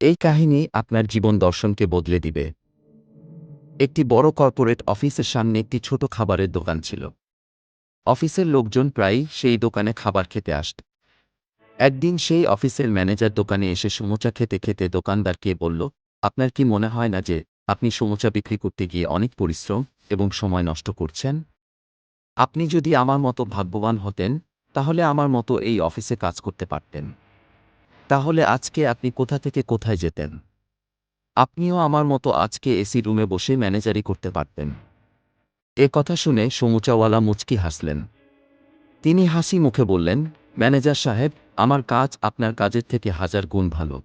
এই কাহিনী আপনার জীবন দর্শনকে বদলে দিবে। একটি বড় কর্পোরেট অফিসের সামনে একটি ছোট খাবারের দোকান ছিল। অফিসের লোকজন প্রায়ই সেই দোকানে খাবার খেতে আসত। একদিন সেই অফিসের ম্যানেজার দোকানে এসে সমোচা খেতে খেতে দোকানদারকে বলল, আপনার কি মনে হয় না যে আপনি সমোচা বিক্রি করতে গিয়ে অনেক পরিশ্রম এবং সময় নষ্ট করছেন? আপনি যদি আমার মতো ভাগ্যবান হতেন, তাহলে আমার মতো এই অফিসে কাজ করতে পারতেন। তাহলে আজকে আপনি কোথা থেকে কোথায় যেতেন? আপনিও আমার মতো আজকে এসি রুমে বসে ম্যানেজারি করতে পারতেন। এ কথা শুনে সমুচাওয়ালা মুচকি হাসলেন। তিনি হাসি মুখে বললেন, ম্যানেজার সাহেব, আমার কাজ আপনার কাজের থেকে হাজার গুণ ভালো।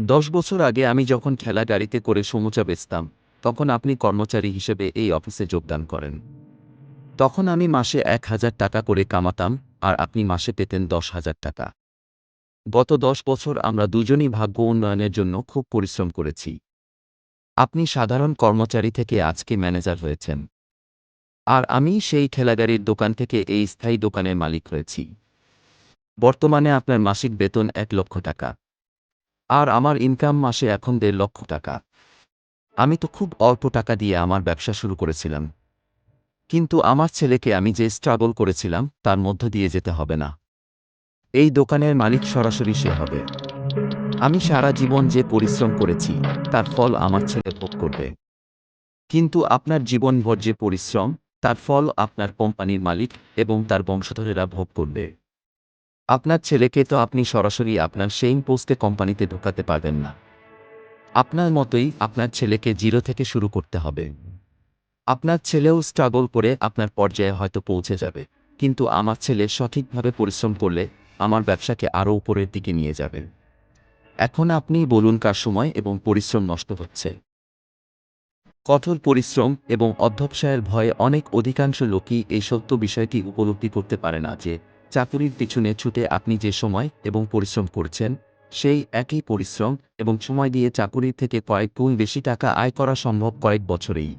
দশ বছর আগে আমি যখন খেলা গাড়িতে করে সমুচা বেচতাম, তখন আপনি কর্মচারী হিসেবে এই অফিসে যোগদান করেন। তখন আমি মাসে এক হাজার টাকা করে কামাতাম, আর আপনি মাসে পেতেন দশ হাজার টাকা। গত দশ বছর আমরা দুজনই ভাগ্য উন্নয়নের জন্য খুব পরিশ্রম করেছি। আপনি সাধারণ কর্মচারী থেকে আজকে ম্যানেজার হয়েছেন। আর আমি সেই ঠেলাগাড়ির দোকান থেকে এই স্থায়ী দোকানের মালিক হয়েছি। বর্তমানে আপনার মাসিক বেতন এক লক্ষ টাকা। আর আমার ইনকাম মাসে এখন দেড় লক্ষ টাকা। আমি তো খুব অল্প টাকা দিয়ে আমার ব্যবসা শুরু করেছিলাম। কিন্তু আমার ছেলেকে আমি যে স্ট্রাগল করেছিলাম, তার মধ্য দিয়ে যেতে হবে না। এই দোকানের মালিক সরাসরি সে হবে। আমি সারা জীবন যে পরিশ্রম করেছি, তার ফল আমার ছেলে ভোগ করবে। কিন্তু আপনার জীবনভর যে পরিশ্রম, তার ফল আপনার কোম্পানির মালিক এবং তার বংশধরেরা ভোগ করবে। আপনার ছেলেকে তো আপনি সরাসরি আপনার সেই পোস্টে কোম্পানিতে ঢোকাতে পারবেন না। আপনার মতোই আপনার ছেলেকে জিরো থেকে শুরু করতে হবে। আপনার ছেলেও স্ট্রাগল করে আপনার পর্যায়ে হয়তো পৌঁছে যাবে, কিন্তু আমার ছেলে সঠিকভাবে পরিশ্রম করলে আমার ব্যবসাকে আরও উপরের দিকে নিয়ে যাবেন। এখন আপনি বলুন কার সময় এবং পরিশ্রম নষ্ট হচ্ছে। কঠোর পরিশ্রম এবং অধ্যবসায়ের ভয়ে অনেক অধিকাংশ লোকই এই সত্য বিষয়টি উপলব্ধি করতে পারে না যে, চাকুরির পিছনে ছুটে আপনি যে সময় এবং পরিশ্রম করছেন, সেই একই পরিশ্রম এবং সময় দিয়ে চাকুরির থেকে কয়েক গুণ বেশি টাকা আয় করা সম্ভব কয়েক বছরেই।